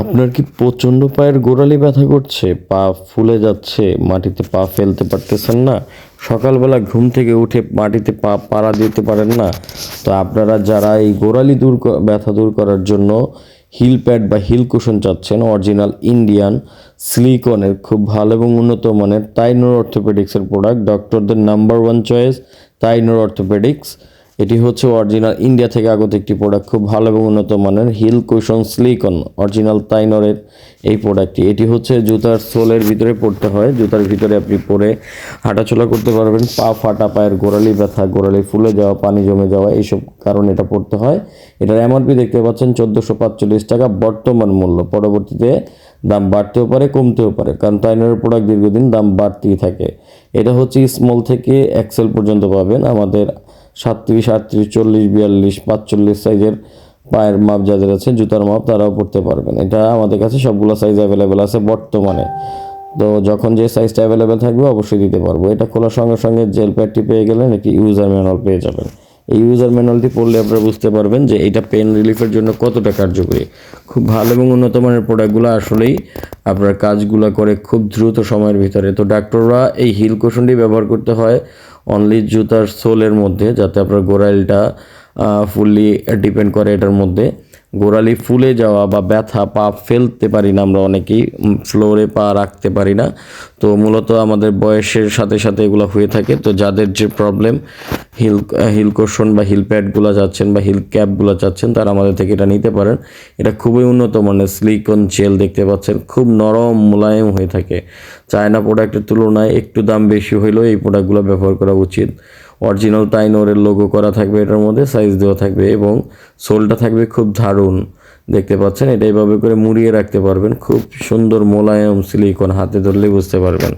আপনার কি প্রচণ্ড পায়ের গোড়ালি ব্যথা করছে? পা ফুলে যাচ্ছে, মাটিতে পা ফেলতে পারতেছেন না। সকালবেলা ঘুম থেকে উঠে মাটিতে পা পাড়া দিতে পারেন না। তো আপনারা যারা এই গোড়ালি দূর ব্যথা দূর করার জন্য হিল প্যাড বা হিল কুশন চাচ্ছেন, অরিজিনাল ইন্ডিয়ান সিলিকনের খুব ভালো এবং উন্নত মানের তাইনোর অর্থোপেডিক্সের product, ডক্টরদের number one choice, Tynor orthopaedics. এটি হচ্ছে অরিজিনাল ইন্ডিয়া থেকে আগত একটি প্রোডাক্ট খুব ভালো এবং উন্নত মানের হিল কুশন স্লিকন অরিজিনাল তাইনরের এই প্রোডাক্টটি এটি হচ্ছে জুতার সোলের ভিতরে পড়তে হয়। জুতার ভিতরে আপনি পরে হাঁটাচলা করতে পারবেন। পা ফাটা পায়ের গোড়ালি ব্যথা, গোড়ালি ফুলে যাওয়া, পানি জমে যাওয়া, এইসব কারণে এটা পড়তে হয়। এটার এমআরপি দেখতে পাচ্ছেন, চোদ্দোশো টাকা বর্তমান মূল্য। পরবর্তীতে দাম বাড়তেও পারে, কমতেও পারে। কারণ টাইনারের প্রোডাক্ট দীর্ঘদিন দাম বাড়তেই থাকে। এটা হচ্ছে স্মল থেকে এক্সেল পর্যন্ত পাবেন। আমাদের সাতত্রিশ, আটত্রিশ, চল্লিশ, বিয়াল্লিশ, পাঁচচল্লিশ সাইজের পায়ের মাপ যাদের আছে, জুতার মাপ তারাও পড়তে পারবেন। এটা আমাদের কাছে সবগুলো সাইজ অ্যাভেলেবেল আছে বর্তমানে। তো যখন যে সাইজটা অ্যাভেলেবেল থাকবে, অবশ্যই দিতে পারব। এটা খোলার সঙ্গে সঙ্গে জেল প্যাডটি পেয়ে গেলেন একটি ইউজার ম্যানুয়াল পেয়ে যাবেন। এই ইউজার ম্যানুয়ালটি পড়লে আপনারা বুঝতে পারবেন যে এটা পেন রিলিফের জন্য কতটা কার্যকরী। খুব ভালো এবং উন্নত মানের প্রোডাক্টগুলো আসলেই আপনার কাজগুলো করে খুব দ্রুত সময়ের ভিতরে। তো ডাক্তাররা এই হিল কোশনটি ব্যবহার করতে হয় অনলি জুতার সোলের মধ্যে, যাতে আপনার গোড়ালিটা ফুললি ডিপেন্ড করে এটার মধ্যে। গোড়ালি ফুলে যাওয়া বা ব্যথা, পা ফেলতে পারি না আমরা অনেকেই ফ্লোরে পা রাখতে পারি না। তো মূলত আমাদের বয়সের সাথে সাথে এগুলো হয়ে থাকে। তো যাদের যে প্রবলেম হিল হিল কোশন বা হিল প্যাডগুলো যাচ্ছেন বা হিল ক্যাপগুলো চাচ্ছেন তারা আমাদের থেকে এটা নিতে পারেন। এটা খুবই উন্নত মানের স্লিকন জেল দেখতে পাচ্ছেন। খুব নরম, মোলায়েম হয়ে থাকে। চায়না প্রোডাক্টের তুলনায় একটু দাম বেশি হইলেও এই প্রোডাক্টগুলো ব্যবহার করা উচিত। অরিজিনাল তাইনোরের লোগো করা থাকবে, এটার মধ্যে সাইজ দেওয়া থাকবে এবং সোলটা থাকবে খুব দারুণ। দেখতে পাচ্ছেন, এটা এইভাবে করে মুড়িয়ে রাখতে পারবেন। খুব সুন্দর মোলায়েম, সিলিকন হাতে ধরলেই বুঝতে পারবেন।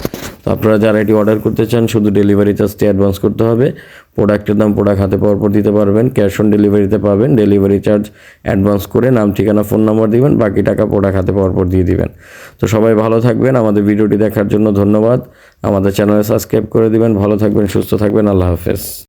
তো আপনারা যারা এটি অর্ডার করতে চান, শুধু ডেলিভারি চার্জটি অ্যাডভান্স করতে হবে। প্রোডাক্টের দাম প্রোডাক্ট হাতে পাওয়ার পর দিতে পারবেন। ক্যাশ অন ডেলিভারিতে পাবেন। ডেলিভারি চার্জ অ্যাডভান্স করে নাম, ঠিকানা ফোন নম্বর দিবেন। বাকি টাকা প্রোডাক্ট হাতে পাওয়ার পর দিয়ে দিবেন। তো সবাই ভালো থাকবেন। আমাদের ভিডিওটি দেখার জন্য ধন্যবাদ। আমাদের চ্যানেলে সাবস্ক্রাইব করে দিবেন। ভালো থাকবেন, সুস্থ থাকবেন। আল্লাহ হাফেজ।